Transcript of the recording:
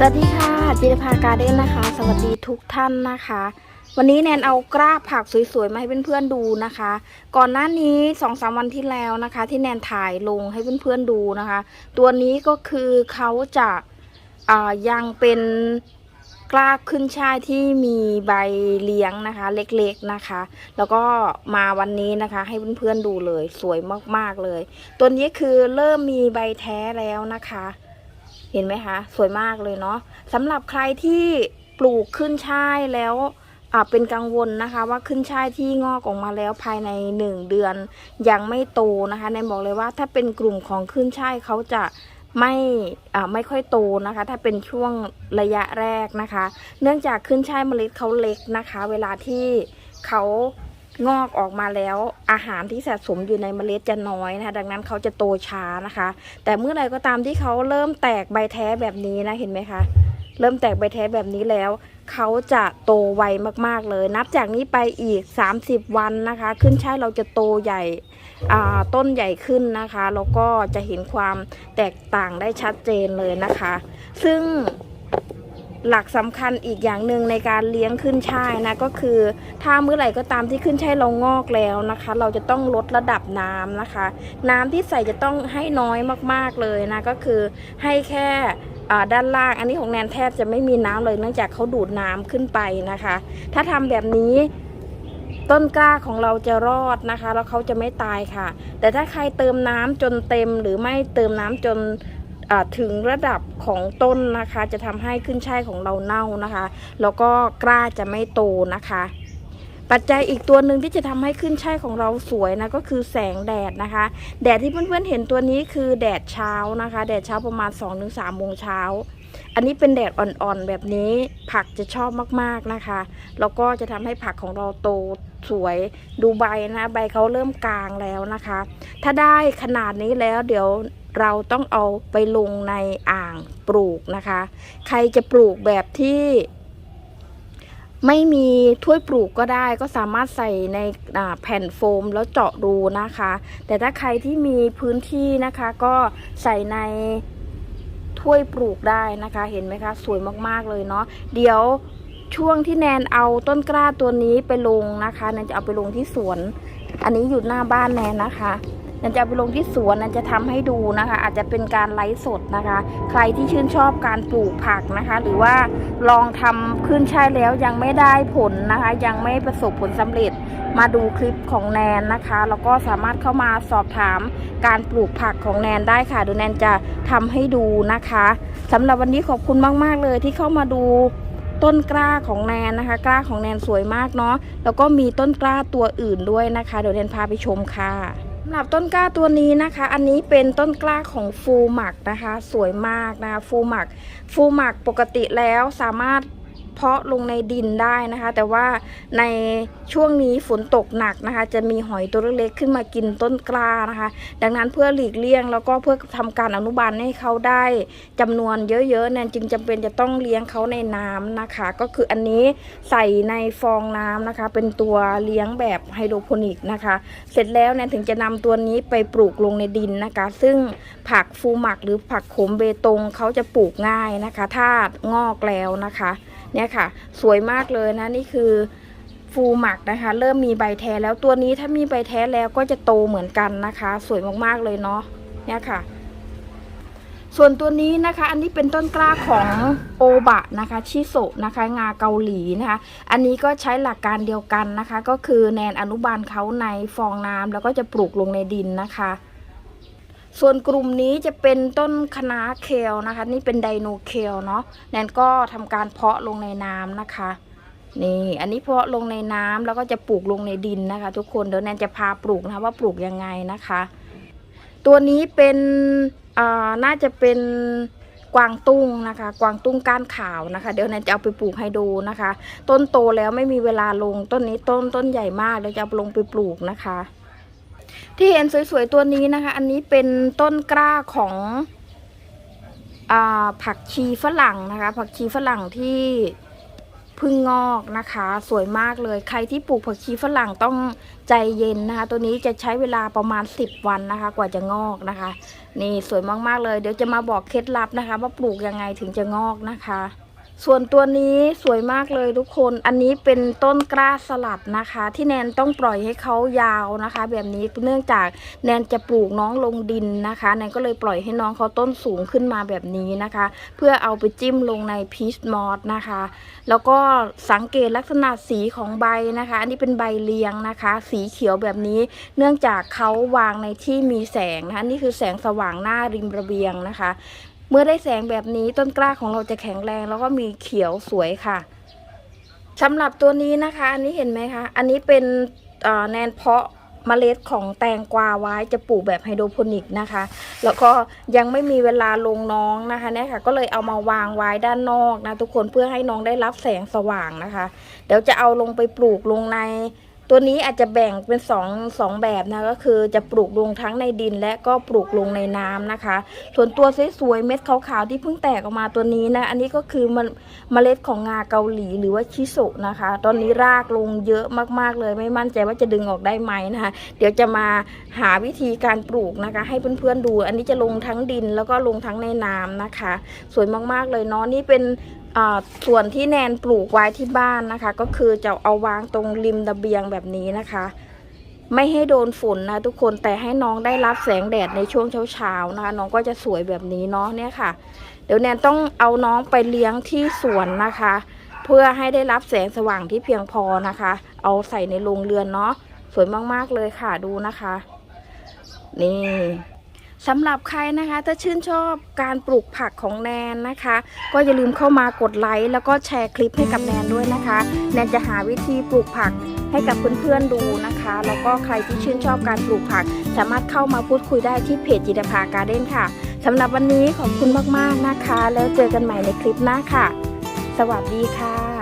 สวัสดีค่ะจิรภาการ์เด้นนะคะ สวัสดีทุกท่านนะคะ วันนี้แนนเอากราบผักสวยๆมาให้เพื่อนๆดูนะคะ ก่อนหน้านี้สองสามวันที่แล้วนะคะ ที่แนนถ่ายลงให้เพื่อนๆดูนะคะ ตัวนี้ก็คือเขาจะายังเป็นกล้าขึ้นช่ายที่มีใบเลี้ยงนะคะ เล็กๆนะคะ แล้วก็มาวันนี้นะคะ ให้เพื่อนๆดูเลยสวยมากๆเลย ตัวนี้คือเริ่มมีใบแท้แล้วนะคะ เห็นไหมคะ สวยมากเลยเนาะสำหรับใครที่ปลูกขึ้นช่ายแล้วอ่าเป็นกังวลนะคะ ว่าขึ้นช่ายที่งอกออกมาแล้วภายในหนึ่งเดือน ยังไม่โตนะคะแนนบอกเลยว่าถ้าเป็นกลุ่มของขึ้นช่ายเขาจะไม่อ่าไม่ค่อยโตนะคะ ถ้าเป็นช่วงระยะแรกนะคะ เนื่องจากขึ้นช่ายเมล็ดเขาเล็กนะคะ เวลาที่เขา งอกออกมาแล้วอาหารที่สะสมอยู่ในเมล็ดจะน้อยนะคะ ดังนั้นเขาจะโตช้านะคะ แต่เมื่อไรก็ตามที่เขาเริ่มแตกใบแท้แบบนี้นะเห็นไหมคะ เริ่มแตกใบแท้แบบนี้แล้ว เขาจะโตไวมากๆเลย นับจากนี้ไปอีก 30 วันนะคะ ขึ้นช่ายเราจะโตใหญ่ต้นใหญ่ขึ้นนะคะแล้วก็จะเห็นความแตกต่างได้ชัดเจนเลยนะคะ ซึ่ง หลักสำคัญอีกอย่างหนึ่งในการเลี้ยงขึ้นช่ายนะก็คือ ถ้าเมื่อไหร่ก็ตามที่ขึ้นช่ายเรางอกแล้วนะคะ เราจะต้องลดระดับน้ำนะคะ น้ำที่ใส่จะต้องให้น้อยมากๆเลยนะก็คือให้แค่ด้านล่างอันนี้ของแนนแทบจะไม่มีน้ำเลยเนื่องจากเขาดูดน้ำขึ้นไปนะคะ ถ้าทำแบบนี้ต้นกล้าของเราจะรอดนะคะ แล้วเขาจะไม่ตายค่ะ แต่ถ้าใครเติมน้ำจนเต็มหรือไม่เติมน้ำจน ถึงระดับของต้นนะคะ จะทำให้ขึ้นช่ายของเราเน่านะคะ แล้วก็กล้าจะไม่โตนะคะปัจจัยอีกตัวหนึ่งที่จะทำให้ขึ้นช่ายของเราสวยนะก็คือแสงแดดนะคะ แดดที่เพื่อนๆเห็นตัวนี้คือแดดเช้านะคะ แดดเช้าประมาณ 2-3ถึงโมงเช้า อันนี้เป็นแดดอ่อนๆแบบนี้ผักจะชอบมากๆนะคะ แล้วก็จะทำให้ผักของเราโตสวยดูใบนะ ใบเขาเริ่มกลางแล้วนะคะ ถ้าได้ขนาดนี้แล้วเดี๋ยว เราต้องเอาไปลงในอ่างปลูกนะคะ ใครจะปลูกแบบที่ไม่มีถ้วยปลูกก็ได้ก็สามารถใส่ในแผ่นโฟมแล้วเจาะรูนะคะ แต่ถ้าใครที่มีพื้นที่นะคะ ก็ใส่ในถ้วยปลูกได้นะคะ เห็นไหมคะ สวยมากๆเลยเนาะเดี๋ยวช่วงที่แนนเอาต้นกล้าตัวนี้ไปลงนะคะแนนจะเอาไปลงที่สวน อันนี้อยู่หน้าบ้านแนนนะคะ นันจะไปลงที่สวนแนนจะทำให้ดูนะคะ อาจจะเป็นการไลฟ์สดนะคะ ใครที่ชื่นชอบการปลูกผักนะคะ หรือว่าลองทำขึ้นใช่แล้วยังไม่ได้ผลนะคะ ยังไม่ประสบผลสำเร็จมาดูคลิปของแนนนะคะ แล้วก็สามารถเข้ามาสอบถามการปลูกผักของแนนได้ค่ะเดี๋ยวแนนจะทำให้ดูนะคะสำหรับวันนี้ขอบคุณมาก ๆ เลยที่เข้ามาดูต้นกล้าของแนนนะคะ กล้าของแนนสวยมากเนาะแล้วก็มีต้นกล้าตัวอื่นด้วยนะคะ เดี๋ยวแนนพาไปชมค่ะำหรับต้นกล้าตัวนี้นะคะ อันนี้เป็นต้นกล้าของฟูหมักนะคะ สวยมากนะคะฟูหมักฟูหมักปกติแล้วสามารถ เพาะลงในดินได้นะคะ แต่ว่าในช่วงนี้ฝนตกหนักนะคะ จะมีหอยตัวเล็กๆขึ้นมากินต้นกล้านะคะ ดังนั้นเพื่อหลีกเลี่ยงแล้วก็เพื่อทำการอนุบาลให้เขาได้จำนวนเยอะๆเนี่ยจึงจำเป็นจะต้องเลี้ยงเขาในน้ำนะคะ ก็คืออันนี้ใส่ในฟองน้ำนะคะ เป็นตัวเลี้ยงแบบไฮโดรโปนิกนะคะ เสร็จแล้วเนี่ยถึงจะนำตัวนี้ไปปลูกลงในดินนะคะ ซึ่งผักฟูหมักหรือผักขมเบตงเขาจะปลูกง่ายนะคะ ถ้างอกแล้วนะคะ เนี่ยค่ะ สวยมากเลยนะนี่คือฟูหมักนะคะ เริ่มมีใบแท้แล้วตัวนี้ถ้ามีใบแท้แล้วก็จะโตเหมือนกันนะคะ สวยมากๆเลยเนาะเนี่ยค่ะ ส่วนตัวนี้นะคะ อันนี้เป็นต้นกล้าของโอบะนะคะ ชิโซะนะคะ งาเกาหลีนะคะ อันนี้ก็ใช้หลักการเดียวกันนะคะ ก็คือแนนอนุบาลเขาในฟองน้ำแล้วก็จะปลูกลงในดินนะคะ ส่วนกลุ่มนี้จะเป็นต้นคะน้าเคลนะคะ นี่เป็นไดโนเคลเนาะแนนก็ทำการเพาะลงในน้ำนะคะ นี่อันนี้เพาะลงในน้ำแล้วก็จะปลูกลงในดินนะคะ ทุกคนเดี๋ยวแนนจะพาปลูกนะคะว่าปลูกยังไงนะคะ ตัวนี้เป็นอ่าน่าจะเป็นกวางตุ้งนะคะ กวางตุ้งก้านขาวนะคะ เดี๋ยวแนนจะเอาไปปลูกให้ดูนะคะ ต้นโตแล้วไม่มีเวลาลงต้นนี้ต้นต้นใหญ่มากเดี๋ยวจะเอาลงไปปลูกนะคะ ที่เห็นสวยๆตัวนี้นะคะ อันนี้เป็นต้นกล้าของอผักชีฝรั่งนะคะ ผักชีฝรั่งที่พึ่งงอกนะคะ สวยมากเลยใครที่ปลูกผักชีฝรั่งต้องใจเย็นนะคะ ตัวนี้จะใช้เวลาประมาณ 10 วันนะคะ กว่าจะงอกนะคะ นี่สวยมากๆเลย เดี๋ยวจะมาบอกเคล็ดลับนะคะ ว่าปลูกยังไงถึงจะงอกนะคะ ส่วนตัวนี้สวยมากเลยทุกคน อันนี้เป็นต้นกล้าสลัดนะคะ ที่แนนต้องปล่อยให้เขายาวนะคะ แบบนี้เนื่องจากแนนจะปลูกน้องลงดินนะคะแนนก็เลยปล่อยให้น้องเขาต้นสูงขึ้นมาแบบนี้นะคะ เพื่อเอาไปจิ้มลงในพีชมอสนะคะ แล้วก็สังเกตลักษณะสีของใบนะคะ อันนี้เป็นใบเลียงนะคะ สีเขียวแบบนี้ เนื่องจากเขาวางในที่มีแสงนะคะนี่คือแสงสว่างหน้าริมระเบียงนะคะ เมื่อได้แสงแบบนี้ต้นกล้าของเราจะแข็งแรงแล้วก็มีเขียวสวยค่ะสำหรับตัวนี้นะคะ อันนี้เห็นไหมคะ อันนี้เป็นเอ่อแนนเพาะเมล็ดของแตงกวาไว้จะปลูกแบบไฮโดรโปนิกนะคะ แล้วก็ยังไม่มีเวลาลงน้องนะคะเนี่ยค่ะ ก็เลยเอามาวางไว้ด้านนอกนะทุกคนเพื่อให้น้องได้รับแสงสว่างนะคะ เดี๋ยวจะเอาลงไปปลูกลงใน ตัวนี้อาจจะแบ่งเป็นสองสองแบบนะก็คือจะปลูกลงทั้งในดินและก็ปลูกลงในน้ำนะคะ ส่วนตัวสวยๆเม็ดขาวๆที่เพิ่งแตกออกมาตัวนี้นะ อันนี้ก็คือมันเมล็ดของงาเกาหลีหรือว่าชิโซนะคะ ตอนนี้รากลงเยอะมากๆเลย ไม่มั่นใจว่าจะดึงออกได้ไหมนะคะ เดี๋ยวจะมาหาวิธีการปลูกนะคะ ให้เพื่อนๆดู อันนี้จะลงทั้งดินแล้วก็ลงทั้งในน้ำนะคะ สวยมากๆเลยเนาะนี่เป็น ส่วนที่แนนปลูกไว้ที่บ้านนะคะ ก็คือจะเอาวางตรงริมระเบียงแบบนี้นะคะ ไม่ให้โดนฝนนะทุกคนแต่ให้น้องได้รับแสงแดดในช่วงเช้าๆนะคะ น้องก็จะสวยแบบนี้เนาะเนี่ยค่ะ เดี๋ยวแนนต้องเอาน้องไปเลี้ยงที่สวนนะคะ เพื่อให้ได้รับแสงสว่างที่เพียงพอนะคะ เอาใส่ในโรงเรือนเนาะสวยมากๆเลยค่ะดูนะคะ นี่ สำหรับใครนะคะถ้าชื่นชอบการปลูกผักของแนนนะคะ ก็อย่าลืมเข้ามากดไลค์แล้วก็แชร์คลิปให้กับแนนด้วยนะคะ แนนจะหาวิธีปลูกผักให้กับเพื่อนๆดูนะคะ แล้วก็ใครที่ชื่นชอบการปลูกผัก สามารถเข้ามาพูดคุยได้ที่เพจจิตรภาการ์เด้นค่ะสำหรับวันนี้ขอบคุณมากๆนะคะ แล้วเจอกันใหม่ในคลิปหน้าค่ะ สวัสดีค่ะ